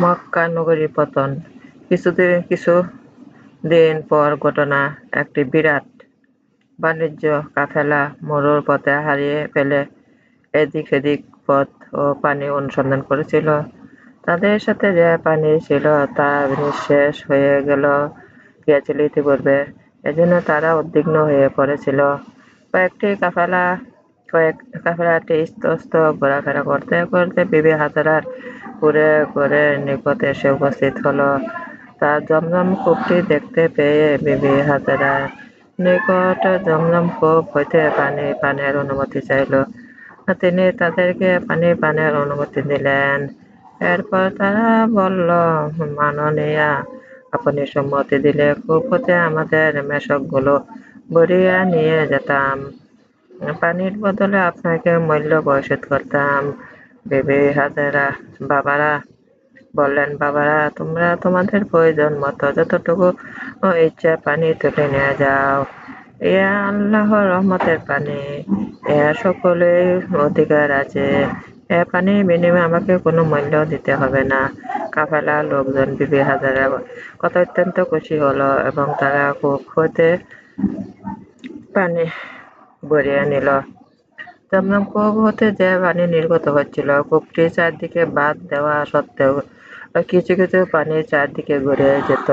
মক্কা নগরীর পতন। কিছুদিন, কিছু দিন পর ঘটনা। একটি বিরাট বাণিজ্য কাফেলা মরুর পথে হারিয়ে ফেলে এদিক সেদিক পথ ও পানি অনুসন্ধান করেছিল। তাদের সাথে যে পানি ছিল তা নিঃশেষ হয়ে গেল, গিয়েছিল ইতিপূর্বে। এজন্য তারা উদ্বিগ্ন হয়ে পড়েছিল। কয়েকটি কাফেলা কাফেলাটি ইস্তস্ত ঘোরাফেরা করতে করতে বিবি হাজারার ঘুরে ঘুরে নিকট এসে উপস্থিত হলো। তার জমজম কূপটি দেখতে পেয়ে বিবি হাজারার নিকট জমজম কূপ হইতে পানি, পানের অনুমতি চাইল। তিনি তাদেরকে পানি, পানের অনুমতি দিলেন। এরপর তারা বলল, মাননীয়া, আপনি সম্মতি দিলে কূপ হতে আমাদের মেশকগুলো ভরিয়ে নিয়ে যেতাম। পানির বদলে আপনাকে মূল্য পরিশোধ করতাম। বেবি হাজারা বাবারা বললেন, বাবারা, তোমরা তোমাদের প্রয়োজন মতো যতটুকু ইচ্ছা পানি তুলে নিয়ে যাও। এ আল্লাহর রহমতের পানি। এ সকলের অধিকার আছে। এ পানির বিনিময়ে আমাকে কোনো মূল্য দিতে হবে না। কাফেলা লোকজন বিবি হাজারা কত অত্যন্ত খুশি হলো এবং তারা খুব হতে পানি ভরিয়ে নিল। দমদম কূপ হতে যে পানি নির্গত হচ্ছিল। কূপটি চারদিকে বাদ দেওয়া সত্ত্বেও কিছু কিছু পানি চারদিকে ঘুরে যেত।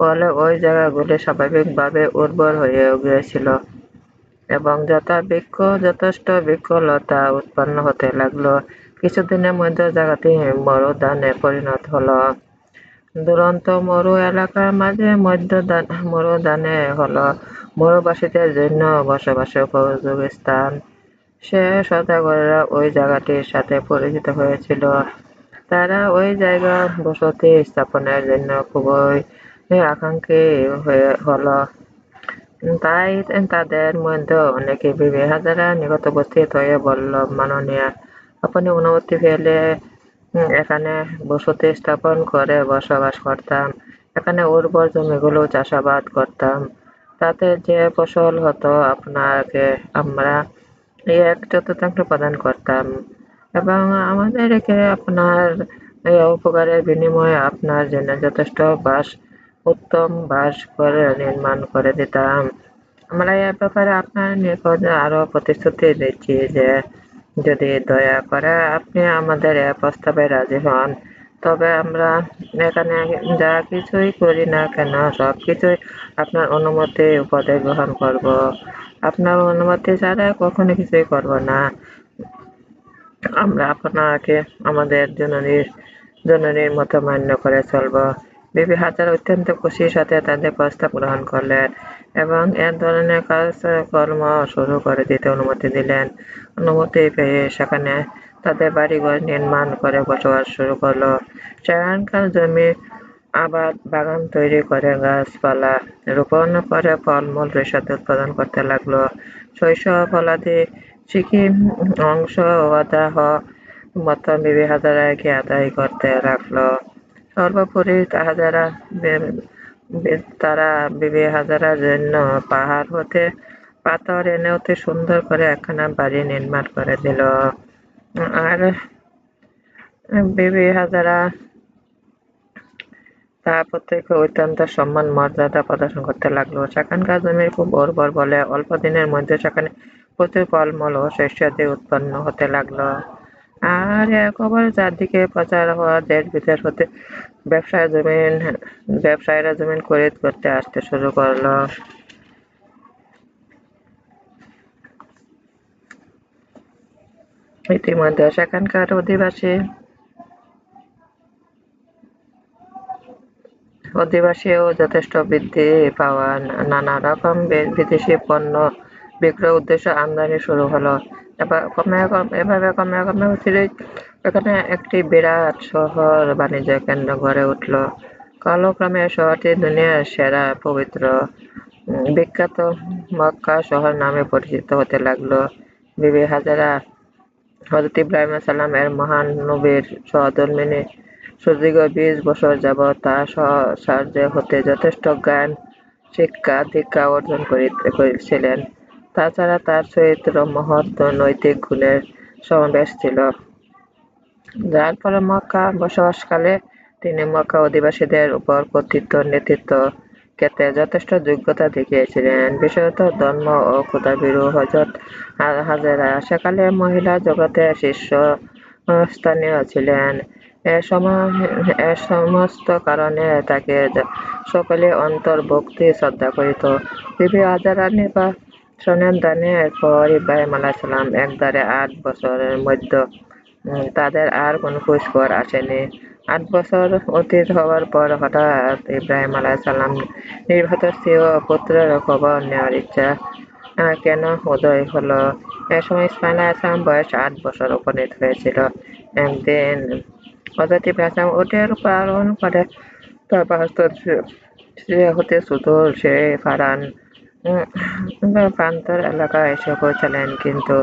ফলে ওই জায়গাগুলি স্বাভাবিকভাবে উর্বর হয়ে গিয়েছিল এবং যথা বৃক্ষ, যথেষ্ট বৃক্ষলতা উৎপন্ন হতে লাগল। কিছুদিনের মধ্যে জায়গাটি মরুদানে পরিণত হলো। দুরন্ত মরু এলাকার মাঝে মধ্য মরুদানে হলো। মরুবাসীদের জন্য বসবাসের উপযোগী স্থান। সে সদাগরেরা ওই জায়গাটির সাথে পরিচিত হয়েছিল। তারা ওই জায়গা বসতি স্থাপনের জন্য খুবই আকাঙ্ক্ষী হয়ে হলো। তাই তাদের মধ্যে অনেকে বিবি হাজারা নিকট উপস্থিত হয়ে বলল, মাননীয়, আপনি অনুমতি পেলে এখানে বসতি স্থাপন করে বসবাস করতাম। এখানে উর্বর জমিগুলো চাষাবাদ করতাম। তাতে যে ফসল হতো আপনাকে, আমরা এক চতুর্থাংশ প্রদান করতাম। এবং আমাদের আমাদেরকে আপনার উপকারের বিনিময়ে আপনার জন্য যথেষ্ট বাস উত্তম বাস করে নির্মাণ করে দিতাম। আমরা এ ব্যাপারে আপনার নিকট আরও প্রতিশ্রুতি দিচ্ছি যে, যদি দয়া করে আপনি আমাদের এ প্রস্তাবে রাজি হন তবে আমরা এখানে যা কিছুই করি না কেন, সব কিছুই আপনার অনুমতি উপদে গ্রহণ করব। আপনার অনুমতি ছাড়া কখনো কিছুই করব না। আমরা আপনাকে আমাদের জননীর জননীর মতো মান্য করে চলব। বিবি হাজার অত্যন্ত খুশির সাথে তাদের প্রস্তাব গ্রহণ করলেন এবং এ ধরনের কাজকর্ম শুরু করে দিতে অনুমতি দিলেন। অনুমতি পেয়ে সেখানে তাদের বাড়িঘর নির্মাণ করে বসবাস শুরু করল। সেখানকার জমি আবাদ, বাগান তৈরি করে গাছপালা রোপণ করে ফলমূল রেশাদ উৎপাদন করতে লাগল। শৈশব ফলাদি সিকিম অংশ ওয়াদাহ মত বিবি হাজারাকে আদায় করতে রাখল সর্বোপরি হাজারা তারা বিবি হাজারার জন্য পাহাড় হতে পাথর এনে অতি সুন্দর করে একখানা বাড়ি নির্মাণ করে দিল। আর বিবি হাজারা প্রত্যেকে অত্যন্ত সম্মান, মর্যাদা প্রদর্শন করতে লাগল। সেখানকার জমি খুব উর্বর বলে অল্প দিনের মধ্যে সেখানে প্রচুর ফলমূল ও শস্যাদি উৎপন্ন হতে লাগল। আর খবর, চারদিকে প্রচার হওয়া দেশ বিদেশ হতে ব্যবসায় জমিন, ব্যবসায়ীরা জমিন খরিদ করতে আসতে শুরু করল। ইতিমধ্যে সেখানকার অধিবাসী অধিবাসীও যথেষ্ট বৃদ্ধি পাওয়া নানা রকম বিদেশি পণ্য বিক্রয় উদ্দেশ্য আমদানি শুরু হলো। এভাবে কমে কমে এখানে একটি বিরাট শহর বাণিজ্য কেন্দ্র গড়ে উঠল। কালক্রমে শহরটি দুনিয়ার সেরা, পবিত্র বিখ্যাত মক্কা শহর নামে পরিচিত হতে লাগল। বিবি হাজারা হজরত ইব্রাহিম সালাম এর মহান নবীর সহধর্মিনী সুদীর্ঘ বিশ বছর যাবৎ তার সাহায্য হতে যথেষ্ট জ্ঞান, শিক্ষা, দীক্ষা অর্জন করেছিলেন। তাছাড়া তার চরিত্র মহৎ নৈতিক গুণের সমাবেশ ছিল। যার ফলে মক্কা বসবাসকালে তিনি মক্কা অধিবাসীদের উপর কর্তৃত্ব, নেতৃত্ব ক্ষেত্রে যথেষ্ট যোগ্যতা দেখিয়েছিলেন। বিশেষত ধর্ম ও ক্ষুদাবিরু হজরত হাজেরা। সেকালে মহিলা জগতে শীর্ষ স্থানীয় ছিলেন। এ সমস্ত কারণে তাকে সকলে অন্তর্ভুক্তি শ্রদ্ধা করিত। বিবি হাজারা নির্বাসনের দানের পর ইব্রাহিম আলাইসালাম একদারে আট বছরের মধ্যে তাদের আর কোনো খোঁজখবর আসেনি। আট বছর অতীত হওয়ার পর হঠাৎ ইব্রাহিম আলাইসাল্লাম নির্বাচিত স্ত্রী পুত্রের খবর নেওয়ার ইচ্ছা কেন উদয় হলো? এ সময় ইসমাইল আলাইসালাম বয়স আট বছর উপনীত হয়েছিল। একদিন হজরত ইব্রাহিম উটের আরোহণ করে, তার পাঁচতর হতে সুদূর সে ফারান প্রান্তর এলাকায় এসে পৌঁছালেন। কিন্তু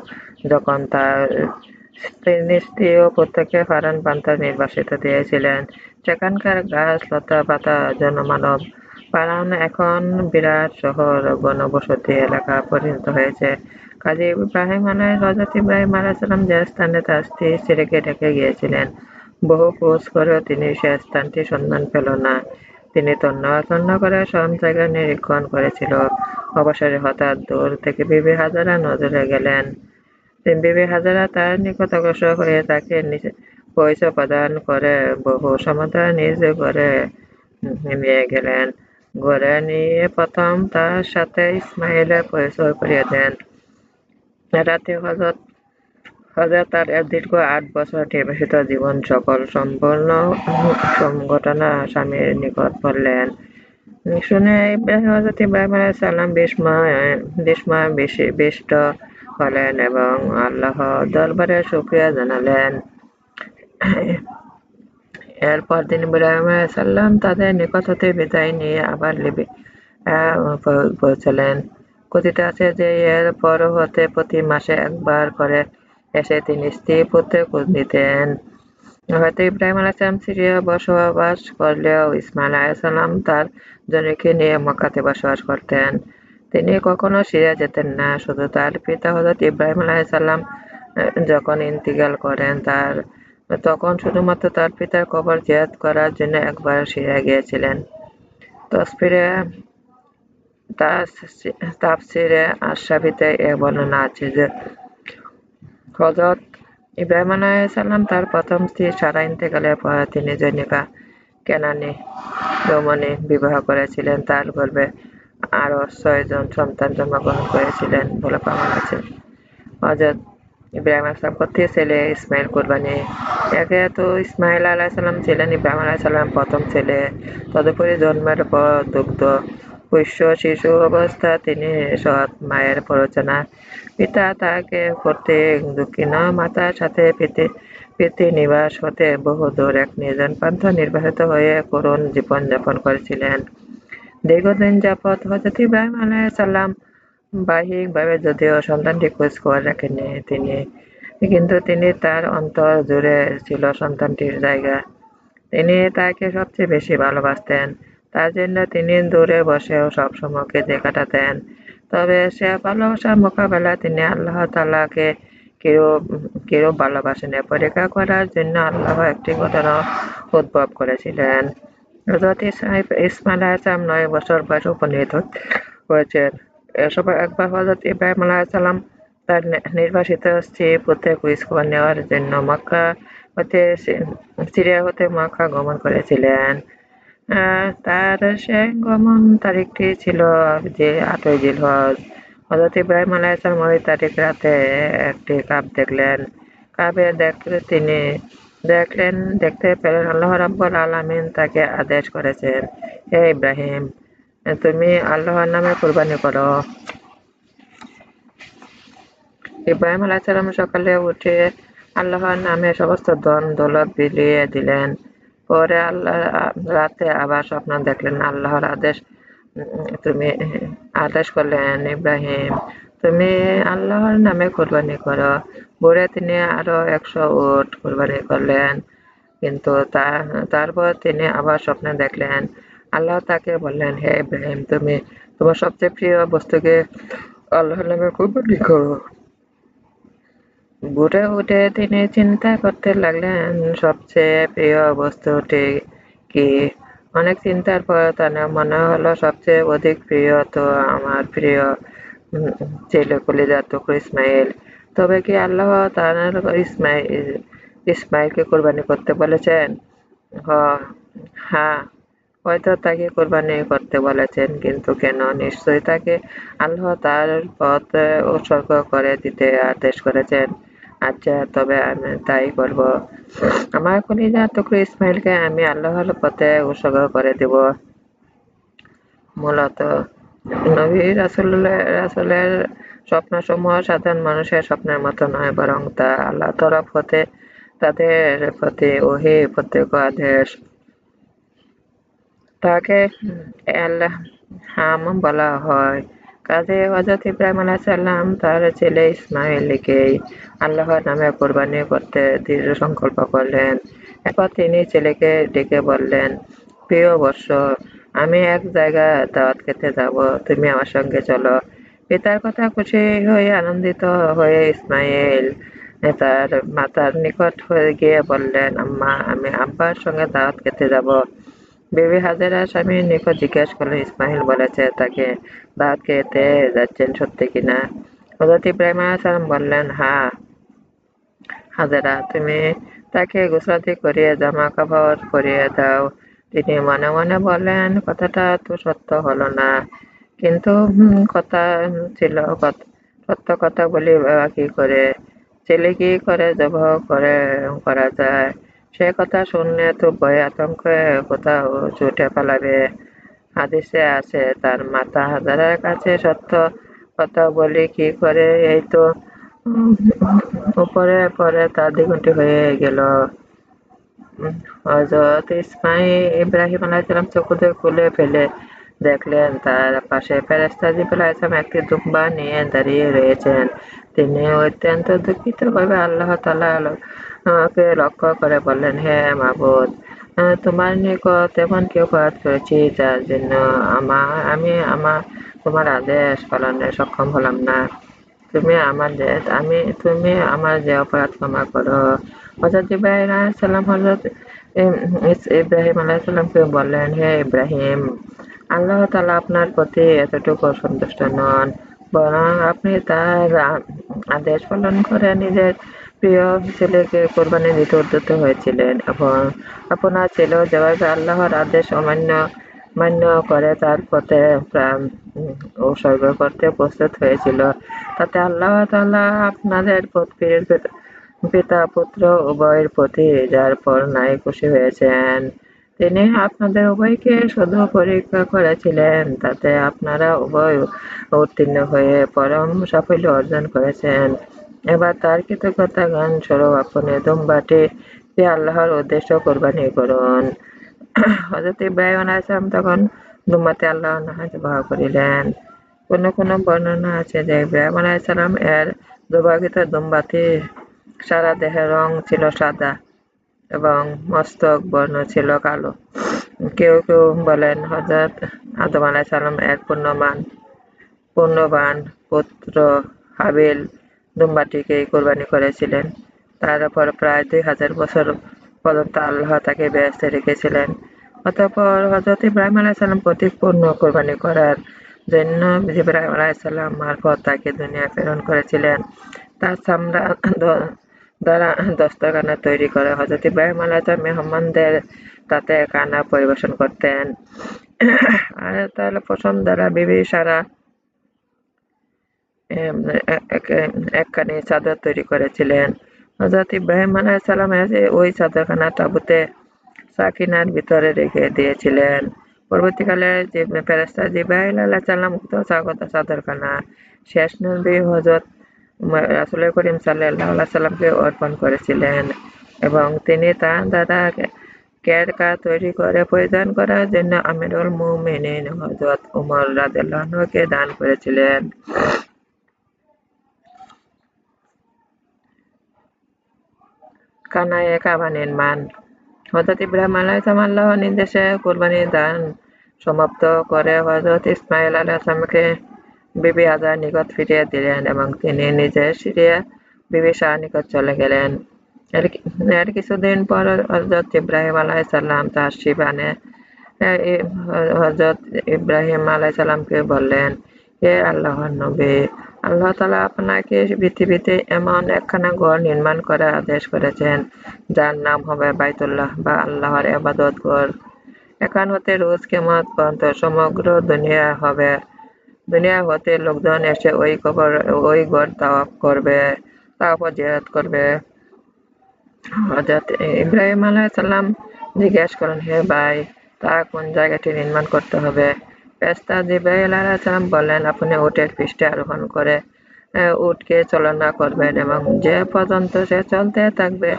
যখন তার তিনি স্ত্রী ফারান প্রান্তর নির্বাসিত দিয়েছিলেন। সেখানকার গাছ, লতা, পাতা, জনমানব। পালান এখন বিরাট শহর গণবসতি এলাকা পরিণত হয়েছে। কাজী ইব্রাহিম আলাই হজরত ইব্রাহিম আলাইসালাম যে স্থানে তার স্ত্রী ছেলেকে ঢেকে গিয়েছিলেন, বহু খোঁজ করেও তিনি সে স্থানটি সন্ধান পেল না। তিনি তন্ন তন্ন করে সব জায়গা নিরীক্ষণ করেছিল। অবসরে হঠাৎ দূর থেকে বিবি হাজারা নজরে গেলেন। বিবি হাজারা তার নিকট অগ্রসর হয়ে তাকে পয়সা প্রদান করে, বহু সমাধান নিজ ঘরে নিয়ে গেলেন। ঘরে নিয়ে প্রথম তার সাথে ইসমাইলের পরিচয় করিয়ে দেন। রাতে হজরত হজরত তার দীর্ঘ আট বছর নির্বাসিত জীবন সকল সম্পূর্ণ ঘটনা স্বামীর নিকট বললেন। শুনে হজরত ইব্রাহিম আলাহ সাল্লাম বিস্ময় বিস্ময় বিষ্ট হলেন এবং আল্লাহ দরবারে শুক্রিয়া জানালেন। এরপর তিনি ইব্রাহিম সাল্লাম তাদের নিকট হতে বিদায় নিয়ে আবার লিবি পৌঁছলেন। কথিত আছে যে এর পর হতে প্রতি মাসে একবার করে এসে তিনি স্ত্রী পুত্রে খোঁজ নিতেন। হয়তো ইব্রাহিম আলাইসালাম সিরিয়া বসবাস করলেও ইসমাইল আলাইসালাম তার জনকে নিয়ে মক্কাতে বসবাস করতেন। তিনি কখনো সিরিয়া যেতেন না। শুধু তার পিতা হজরত ইব্রাহিম আলাইসাল্লাম যখন ইন্তিকাল করেন, তার, তখন শুধুমাত্র তার পিতার কবর জিয়াদ করার জন্য একবার সিরিয়া গিয়েছিলেন। তসফিরে তাফসিরে আশাবিতে এ বর্ণনা আছে যে হজরত ইব্রাহিম আলাইসাল্লাম তার প্রথম স্ত্রী সারা ইন্তেকালের পর তিনি জৈনিকা কেনানি রমণী বিবাহ করেছিলেন। তার গর্বে আরও ছয়জন সন্তান জন্মগ্রহণ করেছিলেন বলে প্রমাণ আছে হজরত ইব্রাহিম আসলাম প্রতি ছেলে ইসমাইল কোরবানি? একে তো ইসমাইল আলাহিসাল্লাম ছিলেন, ইব্রাহিম আলাহিসাল্লাম প্রথম ছেলে। তদুপরি জন্মের পর দুগ্ধ, পুষ্য, শিশু অবস্থা, তিনি সৎ মায়ের প্ররোচনা। পিতা তাকে করতে দুঃখিন মাতার সাথে পিতে নিবাস হতে বহু দূর এক নির্জন পান্থ নির্বাহিত হয়ে করুণ জীবন যাপন করেছিলেন। দীর্ঘদিন যাবৎ হজরত ইব্রাহিম আলাইসাল্লাম বাহ্যিকভাবে যদিও সন্তানটি খোঁজ খবর রাখেনি তিনি কিন্তু তিনি তার অন্তর জুড়ে ছিল সন্তানটির জায়গা। তিনি তাকে সবচেয়ে বেশি ভালোবাসতেন, তার জন্য তিনি দূরে বসেও সবসময় কেঁদে কাটাতেন। তবে সে ভালোবাসার মোকাবেলা তিনি আল্লাহ তালাকে কেউ কেউ ভালোবাসেন পরীক্ষা করার জন্য আল্লাহ একটি ঘটনা উদ্ভব করেছিলেন। হজরত ইসমাইল আলাইসালাম নয় বছর বয়স উপনীত হয়েছেন এসব একবার হজরত ইব্রাহিম আলাইসালাম তার নির্বাসিত স্ত্রী পুত্রের কুইজ খবর নেওয়ার জন্য মক্কা হতে সিরিয়া হতে মক্কা গমন করেছিলেন তার সে গমন তারিখটি ছিল যে আটই জিল হজ হজরত ইব্রাহিম আলাইসালাম ওই তারিখ রাতে একটি কাপ দেখলেন কাবে দেখলে তিনি দেখলেন দেখতে পেলেন আল্লাহ রাব্বুল আলামিন তাকে আদেশ করেছেন, হে ইব্রাহিম, তুমি আল্লাহর নামে কোরবানি করো। ইব্রাহিম আলাইসালাম সকালে উঠে আল্লাহর নামে সমস্ত ধন দৌলত বিলিয়ে দিলেন। পরে আল্লাহ, রাতে আবার স্বপ্ন দেখলেন, আল্লাহর আদেশ, তুমি আদেশ করলেন, ইব্রাহিম, তুমি আল্লাহর নামে কোরবানি করো। ভোরে তিনি আরও একশো উট কোরবানি করলেন। কিন্তু তারপর তিনি আবার স্বপ্নে দেখলেন। আল্লাহ তাকে বললেন, হে ইব্রাহিম, তুমি তোমার সবচেয়ে প্রিয় বস্তুকে আল্লাহর নামে কোরবানি করো ঘুরে উঠে তিনি চিন্তা করতে লাগলেন, সবচেয়ে প্রিয় বস্তুটি কি? অনেক চিন্তার পর তার মনে হলো, সবচেয়ে অধিক প্রিয় তো আমার প্রিয় ছেলে কলিজার টুকরো ইসমাইল। তবে কি আল্লাহ ইসমাইল ইসমাইলকে কোরবানি করতে বলেছেন? হ্যাঁ হয়তো তাকে কোরবানি করতে বলেছেন, কিন্তু কেন? নিশ্চয়ই তাকে আল্লাহ তার পথ উৎসর্গ করে দিতে আদেশ করেছেন। আচ্ছা তবে আমি তাই করব আমার কলিজা টুকরো ইসমাইলকে আমি আল্লাহর পথে উৎসর্গ করে দেব। মূলত নবী রাসুলের স্বপ্নসমূহ সাধারণ মানুষের স্বপ্নের মতো নয়, বরং তা আল্লাহ তরফ হতে, তাদের প্রতি ওহি প্রত্যেক আদেশ তাকে হাম বলা হয়। কাজে হজরত ইব্রাহিম আলাহিসাল্লাম তার ছেলে ইসমাইলকেই আল্লাহর নামে কোরবানি করতে দৃঢ় সংকল্প করলেন। এরপর তিনি ছেলেকে ডেকে বললেন, প্রিয় বর্ষ আমি এক জায়গা দাওয়াত খেতে যাব। তুমি আমার সঙ্গে চলো। পিতার কথা খুশি হয়ে আনন্দিত হয়ে ইসমাইল, তার মাতার নিকট হয়ে গিয়ে বললেন, আম্মা, আমি আব্বার সঙ্গে দাওয়াত খেতে যাব। বিবি হাজেরা স্বামীর নিকট জিজ্ঞেস করলেন ইসমাইল বলেছে, তাকে দাওয়াত খেতে যাচ্ছেন সত্যি কিনা হজরত ইব্রাহিম সালাম বললেন, হা, হাজেরা, তুমি তাকে গুসরাতি করিয়ে জামা কাপড় পরিয়ে দাও। তিনি মনে মনে বললেন, কথাটা তো সত্য হলো না। কিন্তু কথা ছিল সত্য কথা বলি কি করে ছেলে কি করে জব করে করা যায়? সে কথা শুনলে তো ভয়ে, আতঙ্কে কোথাও ছুটে পালাবে। হাদিসে আছে, তার মাতা হাজারের কাছে সত্য কথা বলি, কি করে এই তো উপরে পরে তার দ্বিগুণটি হয়ে গেল। হজরত ইসমাইল ইব্রাহিম আলাইসালাম চকুতে খুলে ফেলে দেখলেন, তার পাশে ফেরেস্তা জিবুল ইসলাম একটি দুম্বা নিয়ে দাঁড়িয়ে রয়েছেন। তিনি অত্যন্ত দুঃখিত ভাবে আল্লাহ তালা আমাকে লক্ষ্য করে বললেন, হে মাহবুদ তোমার নিকট এমন কি অপরাধ করেছি যার জন্য আমার আমি আমার তোমার আদেশ পালনে সক্ষম হলাম না। তুমি আমার যে, আমি, তুমি আমার যে অপরাধ ক্ষমা করো। হজরত ইব্রাহিম আলাইসাল্লাম হজরত ইব্রাহিম আলাইসাল্লামকে বললেন, হে ইব্রাহিম আল্লাহ তালা আপনার প্রতি এতটুকু সন্তুষ্ট নন, বরং আপনি তার আদেশ পালন করে নিজের প্রিয় ছেলেকে কোরবানি দিতে উদ্যত হয়েছিলেন এবং আপনার ছেলেও যেভাবে আল্লাহর আদেশ অমান্য, মান্য করে তার পথে উৎসর্গ করতে প্রস্তুত হয়েছিল। তাতে আল্লাহ তালা আপনাদের পিতা, পুত্র উভয়ের প্রতি যার পর নাই খুশি হয়েছেন। তিনি আপনাদের উভয়কে শুধু পরীক্ষা করেছিলেন, তাতে আপনারা উভয় উত্তীর্ণ হয়ে পরম সাফল্য অর্জন করেছেন। এবার তার কৃতজ্ঞতা গান স্বরূপ আপনি দুম্বাটি আল্লাহর উদ্দেশ্য কোরবানি করুন। হজরত ইব্রাহিম আলাইসালাম তখন দুম্বাতে আল্লাহ ব্যবহার করিলেন। কোন কোন বর্ণনা আছে যে ইব্রাহিম আলাইসালাম এর দুর্ভাগিত দুম্বাতি সারা দেহের রং ছিল সাদা। এবং মস্তক বর্ণ ছিল কালো। কেউ কেউ বলেন হজরত আদম আলাইসালাম এর পূর্ণমান পূর্ণবান পুত্র হাবিল দুম্বাটিকে কোরবানি করেছিলেন। তার উপর প্রায় দুই হাজার বছর পর্যন্ত আল্লাহ তাকে ব্যস্ত রেখেছিলেন। অতঃপর হজরত ইব্রাহিম আলাইসাল্লাম প্রতীক পূর্ণ কোরবানি করার জন্য ইব্রাহিম আলাইসাল্লাম মারফত তাকে দুনিয়া প্রেরণ করেছিলেন। তার চামড়া দ্বারা দস্তরখানা তৈরি করে হজরত ইব্রাহিম আলাইসালাম মেহমানদের তাতে কানা পরিবেশন করতেন। আর তার পছন্দ দ্বারা বিবি সারা একখানি চাদর তৈরি করেছিলেন। হজরত ইব্রাহিম আলাইসাল্লাম ওই চাদরখানা তাবুতে সাকিনার ভিতরে রেখে দিয়েছিলেন। পরবর্তীকালে যে ফেরেস্তা জিব্রাহিল আল্লাহ সাল্লাম উক্ত চাদরখানা শেষ নবী হজরত রাসুল করিম সাল্লাহ সাল্লামকে অর্পণ করেছিলেন এবং তিনি তার দ্বারা কেরকা তৈরি করে পরিধান করার জন্য আমিরুল মুমিনিন হজরত উমর রাদেল্লাহকে দান করেছিলেন। কানায় কাবা নির্মাণ। হজরত ইব্রাহিম আলাইসালাম আল্লাহ নির্দেশে কোরবানি দান সমাপ্ত করে হজরত ইসমাইল আলাইসালামকে বিবি আজার নিকট ফিরিয়ে দিলেন এবং তিনি নিজে সিরিয়া বিবি শাহ নিকট চলে গেলেন। এর কিছুদিন পর হজরত ইব্রাহিম আলাইসাল্লাম তার শিবানে হজরত ইব্রাহিম আলাইসাল্লামকে বললেন, হে আল্লাহর নবী, আল্লাহ তালা আপনাকে পৃথিবীতে এমন একখানা ঘর নির্মাণ করার আদেশ করেছেন, যার নাম হবে বাইতুল্লাহ বা আল্লাহর আবাদত ঘর। এখান হতে রোজ কেমত পর্যন্ত সমগ্র দুনিয়া হবে। দুনিয়া হতে লোকজন এসে ওই কবর, ওই ঘর তাওয়াফ করবে তারপর জিয়ারত করবে। হজরত ইব্রাহিম আলাইসাল্লাম জিজ্ঞেস করেন হে ভাই তা কোন জায়গাটি নির্মাণ করতে হবে? পেস্তা জিব্রাহিল আলাইসাল্লাম বললেন, আপনি উটের পৃষ্ঠে আরোহণ করে উটকে চালনা করবেন এবং যে পর্যন্ত সে চলতে থাকবে,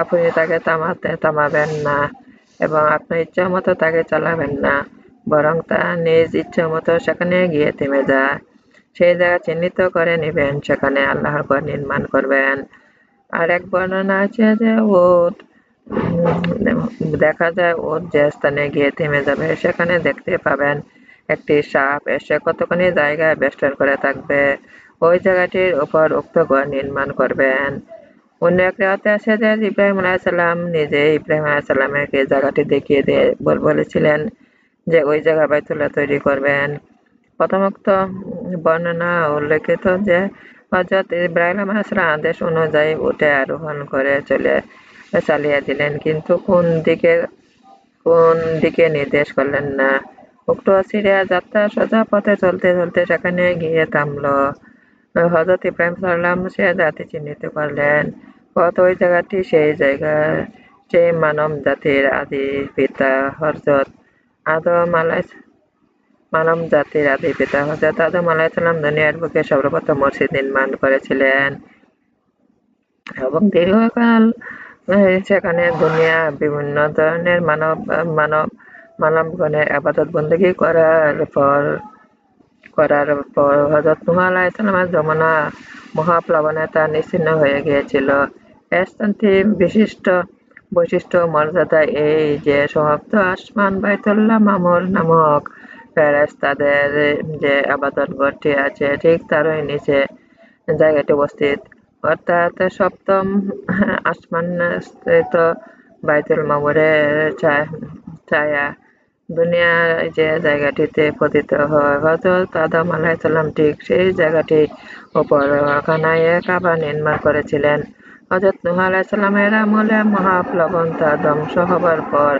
আপনি তাকে থামাতে থামাবেন না এবং আপনার ইচ্ছা মতো তাকে চালাবেন না। বরং তা নিজ ইচ্ছা মতো সেখানে গিয়ে থেমে যায়। সেই জায়গা চিহ্নিত করে নেবেন, সেখানে আল্লাহর ঘর নির্মাণ করবেন। আর এক বর্ণনা আছে যে ওট দেখা যায় ওট যে স্থানে গিয়ে থেমে যাবে, সেখানে দেখতে পাবেন একটি সাপ এসে কতখানি জায়গায় বেষ্টন করে থাকবে। ওই জায়গাটির উপর উক্ত ঘর নির্মাণ করবেন। অন্য এক রাতে আছে যে ইব্রাহিম আলাইসাল্লাম নিজে ইব্রাহিম আলাইসাল্লামকে জায়গাটি দেখিয়ে দিয়ে বলেছিলেন যে ওই জায়গা বাইতুল্লাহ তৈরি করবেন। প্রথমোক্ত বর্ণনা উল্লেখিত যে হজরত ইব্রাহিম আলাইসাল্লাম আদেশ অনুযায়ী উঠে আরোহণ করে চলে চালিয়ে দিলেন, কিন্তু কোন দিকে কোন দিকে নির্দেশ করলেন না। উক্ত সিরিয়া যাত্রা সোজা পথে চলতে চলতে সেখানে গিয়ে থামল। হজরত ইব্রাহিম সাল্লাম সে জাতি চিহ্নিত করলেন। কত ওই জায়গাটি সেই জায়গা, সেই মানব জাতির আদি পিতা হজরত আদম মানব জাতির আদি পিতা হজরত আদম আলাইসাল্লাম দুনিয়ার বুকে সর্বপ্রথম মসজিদ নির্মাণ করেছিলেন। এবং দীর্ঘকাল সেখানে দুনিয়া বিভিন্ন ধরনের মানব মানব মানবগণের আবাদত বন্দী করার পর করার পর হজরত নুহ আলাইসালামের যমুনা মহাপ্লাবনে তা নিশ্চিন্ন হয়ে গিয়েছিল। স্থানটি বিশিষ্ট বৈশিষ্ট্য, মর্যাদা, এই যে সমাপ্ত আসমান, বাইতুল্লাহ, মামুর নামক ফেরেস্তাদের যে আবাদন ঘরটি আছে, ঠিক তারই নিচে জায়গাটি উপস্থিত অর্থাৎ সপ্তম, আসমান বাইতুল মামুরের ছায়া দুনিয়ার যে জায়গাটিতে পতিত হয়। হজরত আদম আলাহিসাল্লাম ঠিক সেই জায়গাটি উপর খানায় কাবা নির্মাণ করেছিলেন। হজরত নুহ আলাহিসাল্লামের আমলে মহাপ্লবন তা ধ্বংস হবার পর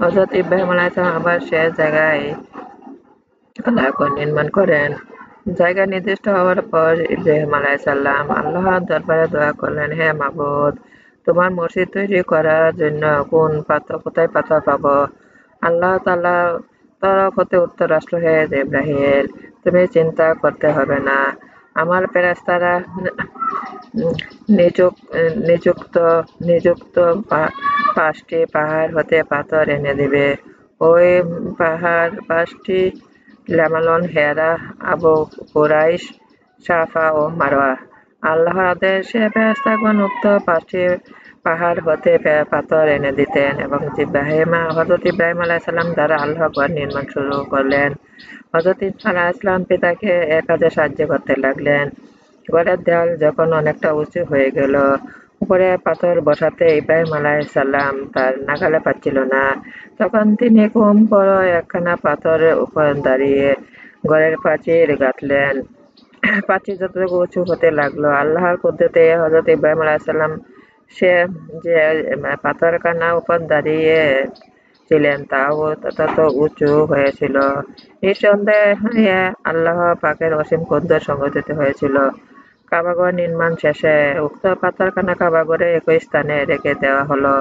হজরত ইব্রাহিম আলাহিসাল্লাম আবার সে জায়গায় নির্মাণ করেন। জায়গা নির্দিষ্ট হওয়ার পর ইব্রাহিম আলাইসাল্লাম আল্লাহর দরবারে দোয়া করলেন, হে মাবুদ, তোমার মসজিদ তৈরি করার জন্য কোন পাত্র কোথায় পাথর পাব? আল্লাহ তালা তরফ হতে উত্তর আসলো, হে ইব্রাহিম, তুমি চিন্তা করতে হবে না। আমার ফেরাস্তারা নিযুক্ত নিযুক্ত পাঁচটি পাহাড় হতে পাথর এনে দিবে। ওই পাহাড় পাঁচটি লেমালন হেরা, আবু কুরাইশ সাফা ও মারোয়া আল্লাহর আদেশে ফেরেস্তাগণ উক্ত পাঁচটি পাহাড় হতে পাথর এনে দিতেন এবং ইব্রাহিম হজরত ইব্রাহিম আলাইসাল্লাম দ্বারা আল্লাহ নির্মাণ শুরু করলেন। হজরত আলাহিসাল্লাম পিতাকে এক কাজে সাহায্য করতে লাগলেন। ঘরের দেয়াল যখন অনেকটা উঁচু হয়ে গেল, উপরে পাথর বসাতে ইব্রাহিম আলাইসাল্লাম তার নাগালে পাচ্ছিল না। তখন তিনি কম বড় একখানা পাথরের উপর দাঁড়িয়ে ঘরের প্রাচীর গাঁথলেন। প্রাচীর যতটুকু উঁচু হতে লাগল, আল্লাহর পদ্ধতি হজরত ইব্রাহিম আলাইসাল্লাম সে যে পাথর কানা উপর দাঁড়িয়ে ছিলেন, তাও তত উঁচু হয়েছিল। নিঃসন্দেহে আল্লাহ পাকের অসীম কুদ্র সংগঠিত হয়েছিল। কাবাগর নির্মাণ শেষে উক্ত পাথরখানা কাবাগরে একই স্থানে রেখে দেওয়া হলো।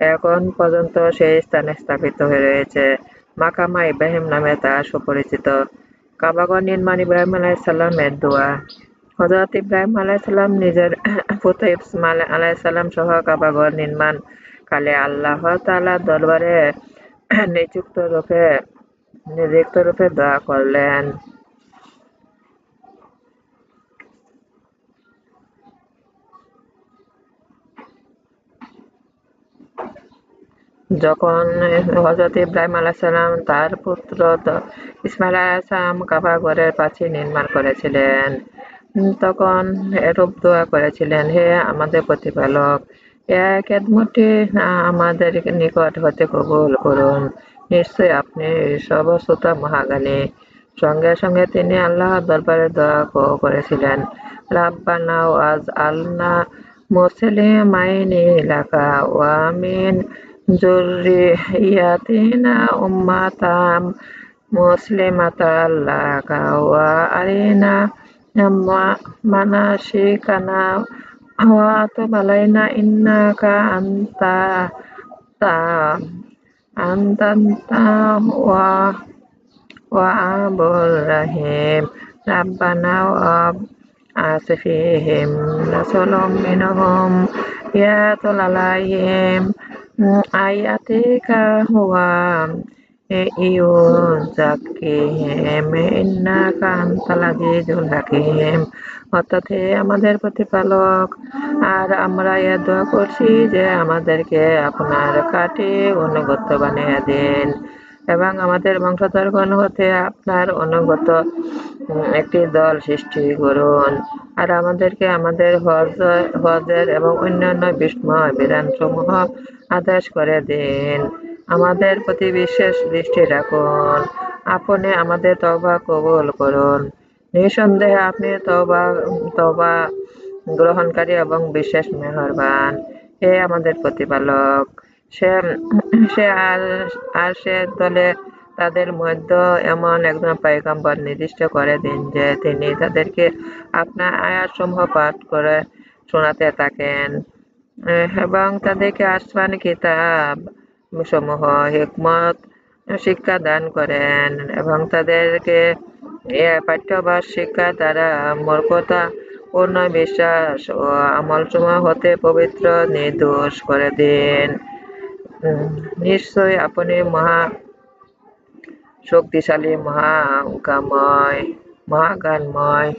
এখন পর্যন্ত সেই স্থানে স্থাপিত হয়ে রয়েছে মাকামা ইব্রাহিম নামে তা সুপরিচিত। কাবাগর নির্মাণ ইব্রাহিম আলাইসাল্লামের দোয়া। হজরত ইব্রাহিম আলাইসাল্লাম নিজের পুত্র ইসমাল আলাইসাল্লাম সহ কাবাগর নির্মাণ কালে আল্লাহ তালা দরবারে নিযুক্ত রূপে নিযুক্ত রূপে দোয়া করলেন। যখন হজরত ইব্রাহিম আলাহিসাল্লাম তার পুত্র ইসমাইল আলাহিসাল্লাম কাবা ঘরের প্রাচীর নির্মাণ করেছিলেন, তখন এরূপ দোয়া করেছিলেন, হে আমাদের প্রতিপালক আমাদের নিকট হতে কবুল করুন। নিশ্চয় আপনি সর্বশ্রোতা মহাজ্ঞানী সঙ্গে সঙ্গে তিনি আল্লাহ দরবারে দোয়া করেছিলেন। রাব্বানা ওয়াজ আলনা মুসলিমাইনি লাকা ওয়া মিন যুররিয়াতিনা উম্মাতাম মুসলিমাতাল লাকা ওয়া আরিনা মা- وتب علينا إنك أنت أنت التواب وأب الرحيم ربنا وابعث فيهم رسولا منهم يتلو عليهم آياتك هو আমাদের প্রতিপালক, আর আমরা এ দোয়া করছি যে আমাদেরকে আপনার কাটে অনুগত বানিয়ে দিন এবং আমাদের বংশধরগণ হতে আপনার অনুগত একটি দল সৃষ্টি করুন। আর আমাদেরকে আমাদের হজ, হজের এবং অন্যান্য বিস্ময় বিধানসমূহ আদেশ করে দিন। আমাদের প্রতি বিশেষ দৃষ্টি রাখুন। আপনি আমাদের তবা কবল করুন। নিঃসন্দেহে আপনি তবা তবা গ্রহণকারী এবং বিশেষ মেহরবান। হে আমাদের প্রতিপালক, সে সে আর আর সে দলে তাদের মধ্যে এমন একজন পয়গম্বর নির্দিষ্ট করে দিন যে তিনি তাদেরকে আপনার আয়াতসমূহ পাঠ করে শোনাতে থাকেন। এবং তাদেরকে আসমান কিতাব সমূহ হিকমত শিক্ষা দান করেন এবং তাদেরকে পাঠ্যবাস শিক্ষা দ্বারা মূর্খতা, পূর্ণ বিশ্বাস ও আমলসমূহ হতে পবিত্র নির্দোষ করে দিন। নিশ্চয় আপনি মহা শক্তিশালী মহাজ্ঞাময় মহাজ্ঞানময়